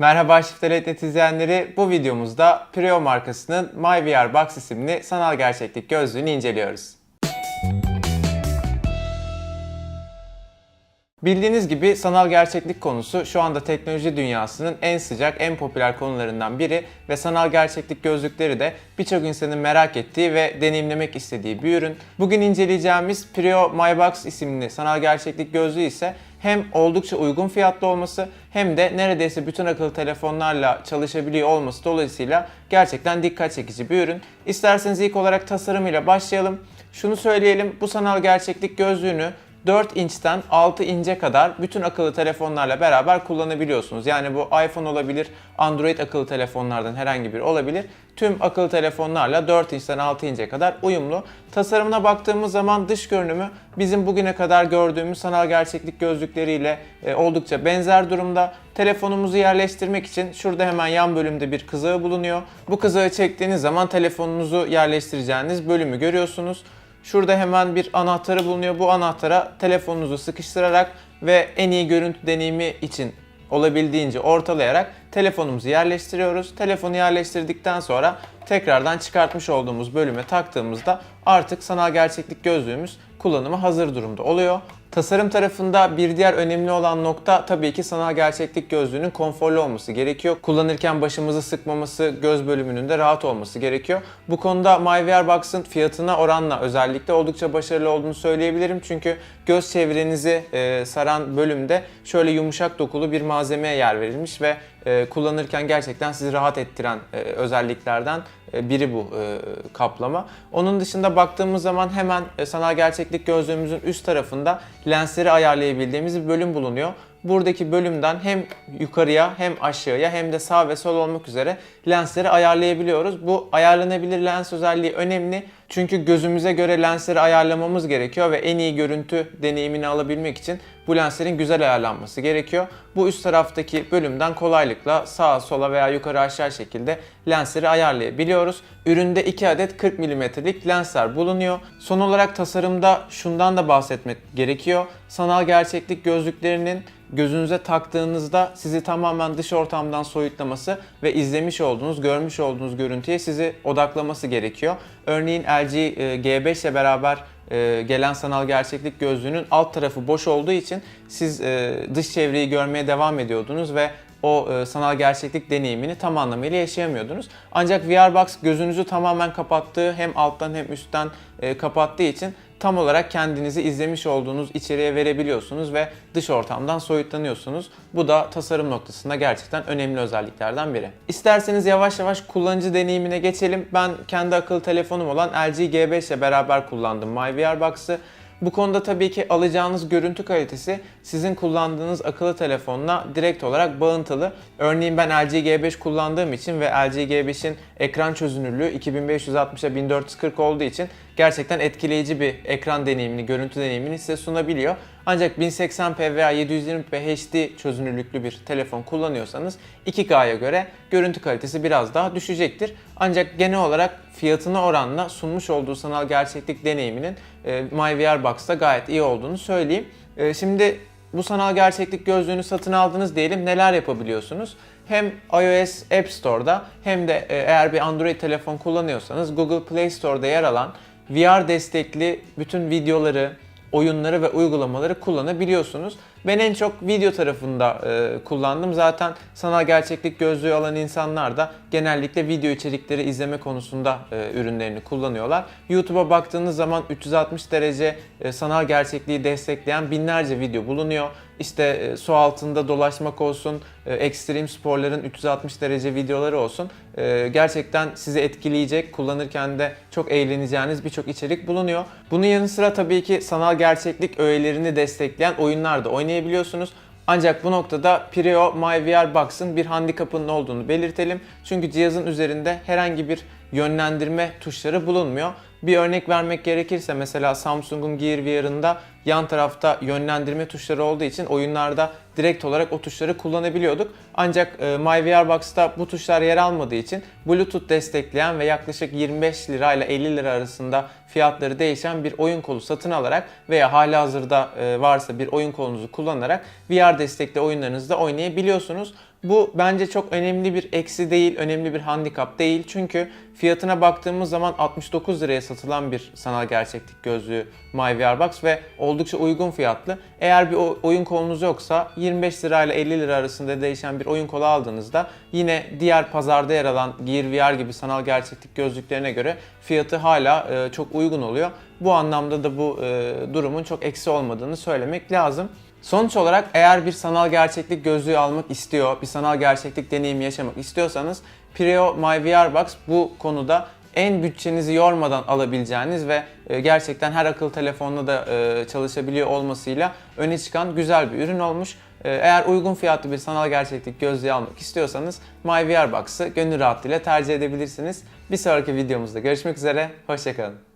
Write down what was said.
Merhaba Shift'e izleyenleri. Bu videomuzda Prio markasının MyVR Box isimli sanal gerçeklik gözlüğünü inceliyoruz. Bildiğiniz gibi sanal gerçeklik konusu şu anda teknoloji dünyasının en sıcak, en popüler konularından biri ve sanal gerçeklik gözlükleri de birçok insanın merak ettiği ve deneyimlemek istediği bir ürün. Bugün inceleyeceğimiz Prio MyBox isimli sanal gerçeklik gözlüğü ise hem oldukça uygun fiyatlı olması hem de neredeyse bütün akıllı telefonlarla çalışabiliyor olması dolayısıyla gerçekten dikkat çekici bir ürün. İsterseniz ilk olarak tasarımıyla başlayalım. Şunu söyleyelim, bu sanal gerçeklik gözlüğünü 4 inçten 6 ince kadar bütün akıllı telefonlarla beraber kullanabiliyorsunuz. Yani bu iPhone olabilir, Android akıllı telefonlardan herhangi biri olabilir. Tüm akıllı telefonlarla 4 inçten 6 ince kadar uyumlu. Tasarımına baktığımız zaman dış görünümü bizim bugüne kadar gördüğümüz sanal gerçeklik gözlükleriyle e, oldukça benzer durumda. Telefonumuzu yerleştirmek için şurada hemen yan bölümde bir kızağı bulunuyor. Bu kızağı çektiğiniz zaman telefonunuzu yerleştireceğiniz bölümü görüyorsunuz. Şurada hemen bir anahtarı bulunuyor. Bu anahtara telefonunuzu sıkıştırarak ve en iyi görüntü deneyimi için olabildiğince ortalayarak telefonumuzu yerleştiriyoruz. Telefonu yerleştirdikten sonra tekrardan çıkartmış olduğumuz bölüme taktığımızda artık sanal gerçeklik gözlüğümüz kullanıma hazır durumda oluyor. Tasarım tarafında bir diğer önemli olan nokta tabii ki sanal gerçeklik gözlüğünün konforlu olması gerekiyor. Kullanırken başımızı sıkmaması, göz bölümünün de rahat olması gerekiyor. Bu konuda MyVR Box'ın fiyatına oranla özellikle oldukça başarılı olduğunu söyleyebilirim. Çünkü göz çevrenizi e, saran bölümde şöyle yumuşak dokulu bir malzemeye yer verilmiş ve kullanırken gerçekten sizi rahat ettiren e, özelliklerden e, biri bu e, kaplama. Onun dışında baktığımız zaman hemen e, sanal gerçeklik gözlüğümüzün üst tarafında lensleri ayarlayabildiğimiz bir bölüm bulunuyor. Buradaki bölümden hem yukarıya hem aşağıya hem de sağ ve sol olmak üzere lensleri ayarlayabiliyoruz. Bu ayarlanabilir lens özelliği önemli. Çünkü gözümüze göre lensleri ayarlamamız gerekiyor ve en iyi görüntü deneyimini alabilmek için bu lenslerin güzel ayarlanması gerekiyor. Bu üst taraftaki bölümden kolaylıkla sağa sola veya yukarı aşağı şekilde lensleri ayarlayabiliyoruz. Üründe 2 adet 40 mm'lik lensler bulunuyor. Son olarak tasarımda şundan da bahsetmek gerekiyor. Sanal gerçeklik gözlüklerinin gözünüze taktığınızda sizi tamamen dış ortamdan soyutlaması ve izlemiş olduğunuz, görmüş olduğunuz görüntüye sizi odaklaması gerekiyor. Örneğin LG e, G5 ile beraber e, gelen sanal gerçeklik gözlüğünün alt tarafı boş olduğu için siz e, dış çevreyi görmeye devam ediyordunuz ve o sanal gerçeklik deneyimini tam anlamıyla yaşayamıyordunuz. Ancak VRBox gözünüzü tamamen kapattığı hem alttan hem üstten kapattığı için tam olarak kendinizi izlemiş olduğunuz içeriğe verebiliyorsunuz ve dış ortamdan soyutlanıyorsunuz. Bu da tasarım noktasında gerçekten önemli özelliklerden biri. İsterseniz yavaş yavaş kullanıcı deneyimine geçelim. Ben kendi akıllı telefonum olan LG G5 ile beraber kullandım MyVR Box'ı. Bu konuda tabii ki alacağınız görüntü kalitesi sizin kullandığınız akıllı telefonla direkt olarak bağıntılı. Örneğin ben LG G5 kullandığım için ve LG G5'in ekran çözünürlüğü 2560'a 1440 olduğu için gerçekten etkileyici bir ekran deneyimini, görüntü deneyimini size sunabiliyor. Ancak 1080p veya 720p HD çözünürlüklü bir telefon kullanıyorsanız 2K'ya göre görüntü kalitesi biraz daha düşecektir. Ancak genel olarak fiyatına oranla sunmuş olduğu sanal gerçeklik deneyiminin e, MyVR Box'ta gayet iyi olduğunu söyleyeyim. E, şimdi bu sanal gerçeklik gözlüğünü satın aldınız diyelim neler yapabiliyorsunuz? Hem iOS App Store'da hem de e, eğer bir Android telefon kullanıyorsanız Google Play Store'da yer alan VR destekli bütün videoları, oyunları ve uygulamaları kullanabiliyorsunuz. Ben en çok video tarafında e, kullandım. Zaten sanal gerçeklik gözlüğü alan insanlar da genellikle video içerikleri izleme konusunda e, ürünlerini kullanıyorlar. YouTube'a baktığınız zaman 360 derece e, sanal gerçekliği destekleyen binlerce video bulunuyor. İşte e, su altında dolaşmak olsun, e, ekstrem sporların 360 derece videoları olsun. E, gerçekten sizi etkileyecek, kullanırken de çok eğleneceğiniz birçok içerik bulunuyor. Bunun yanı sıra tabii ki sanal gerçeklik öğelerini destekleyen oyunlar da oynayabiliyorsunuz. Ancak bu noktada Prio MyVR Box'ın bir handikapının olduğunu belirtelim. Çünkü cihazın üzerinde herhangi bir yönlendirme tuşları bulunmuyor. Bir örnek vermek gerekirse mesela Samsung'un Gear VR'ında yan tarafta yönlendirme tuşları olduğu için oyunlarda direkt olarak o tuşları kullanabiliyorduk. Ancak e, MyVR Box'ta bu tuşlar yer almadığı için Bluetooth destekleyen ve yaklaşık 25 lira ile 50 lira arasında fiyatları değişen bir oyun kolu satın alarak veya halihazırda e, varsa bir oyun kolunuzu kullanarak VR destekli oyunlarınızı da oynayabiliyorsunuz. bu bence çok önemli bir eksi değil, önemli bir handikap değil. Çünkü fiyatına baktığımız zaman 69 liraya satılan bir sanal gerçeklik gözlüğü MyVR Box ve oldukça uygun fiyatlı. Eğer bir oyun kolunuz yoksa 25 lirayla 50 lira arasında değişen bir oyun kolu aldığınızda yine diğer pazarda yer alan Gear VR gibi sanal gerçeklik gözlüklerine göre fiyatı hala e, çok uygun oluyor. Bu anlamda da bu e, durumun çok eksi olmadığını söylemek lazım. Sonuç olarak eğer bir sanal gerçeklik gözlüğü almak istiyor, bir sanal gerçeklik deneyimi yaşamak istiyorsanız Preo My VR Box bu konuda en bütçenizi yormadan alabileceğiniz ve e, gerçekten her akıllı telefonla da e, çalışabiliyor olmasıyla öne çıkan güzel bir ürün olmuş. E, Eğer uygun fiyatlı bir sanal gerçeklik gözlüğü almak istiyorsanız My VR Box'ı gönül rahatlığıyla tercih edebilirsiniz. Bir sonraki videomuzda görüşmek üzere, hoşçakalın.